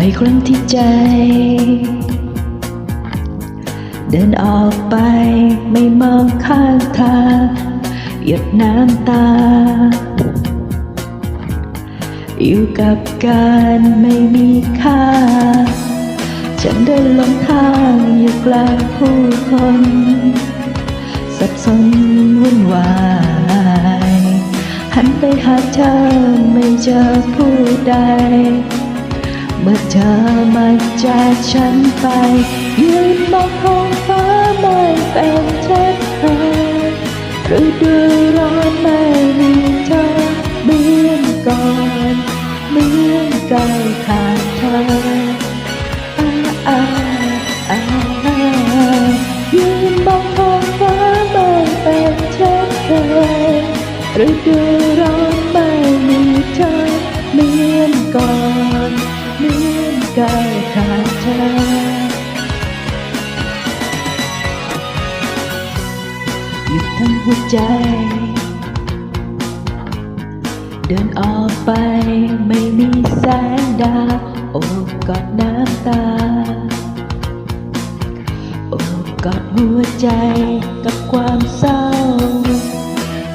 ายครั้งที่ใจ เดินออกไปไม่มองข้างทางหยดน้ำตา อยู่กับการไม่มีค่า ฉันเดินลงทางอยู่กลางผู้คนสับสนวุ่นวายหันไปหาเธอไม่เจอผู้ใด เมื่อเธอมาจากฉันไป ยืนมองท้องฟ้าไม่เป็นเช่นเคยฤดูร้อนไม่มีเธอเหมือนก่อนเหมือนใกล้ขาดเธออาอาอายืนมองท้องฟ้าไม่เป็นเช่นเคยฤดูร้อนไม่มีเธอเหมือนก่อน เหมือนกล้ขาดเธอหยุดทั้งหัวใจ เดินออกไปไม่มีแสงดาว โอบกอดน้ำตา โอบกอดหัวใจกับความเศร้า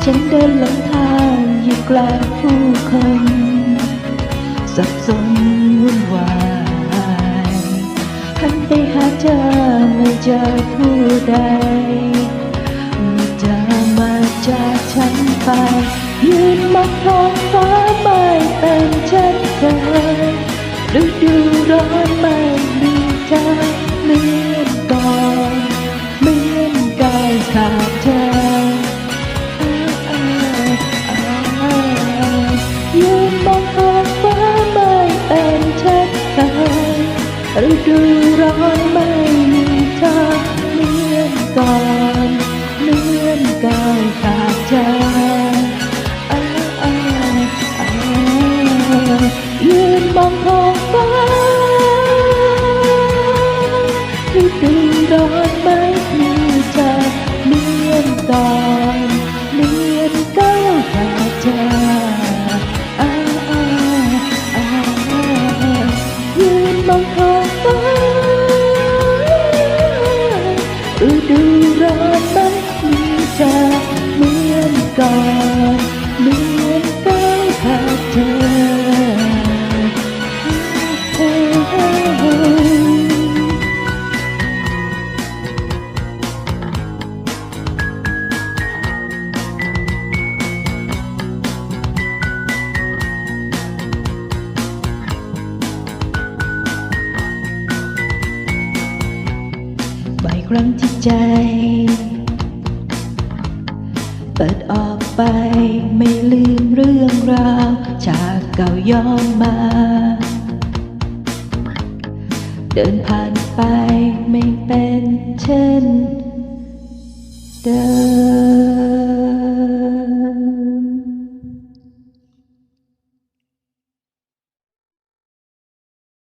ฉันเดินหลงทางอยู่กลางผู้คน สับสนวุ่นวายหันไปหาเธอไม่เจอผู้ใดเมื่อเธอมาจากฉันไป ยืนมองท้องฟ้าไม่เป็นเช่นเคยฤดูร้อนไม่ ดูร้อนไม่มีเธอเหมือนก่อนเหมือนการขาดใจอ่ ก่อนเหมือนก้าวขาเธอบ่ายครั้งที่ใจ เปิดออกไปไม่ลืมเรื่องราวจากเก่าย้อนมา เดินผ่านไปไม่เป็นเช่นเดิม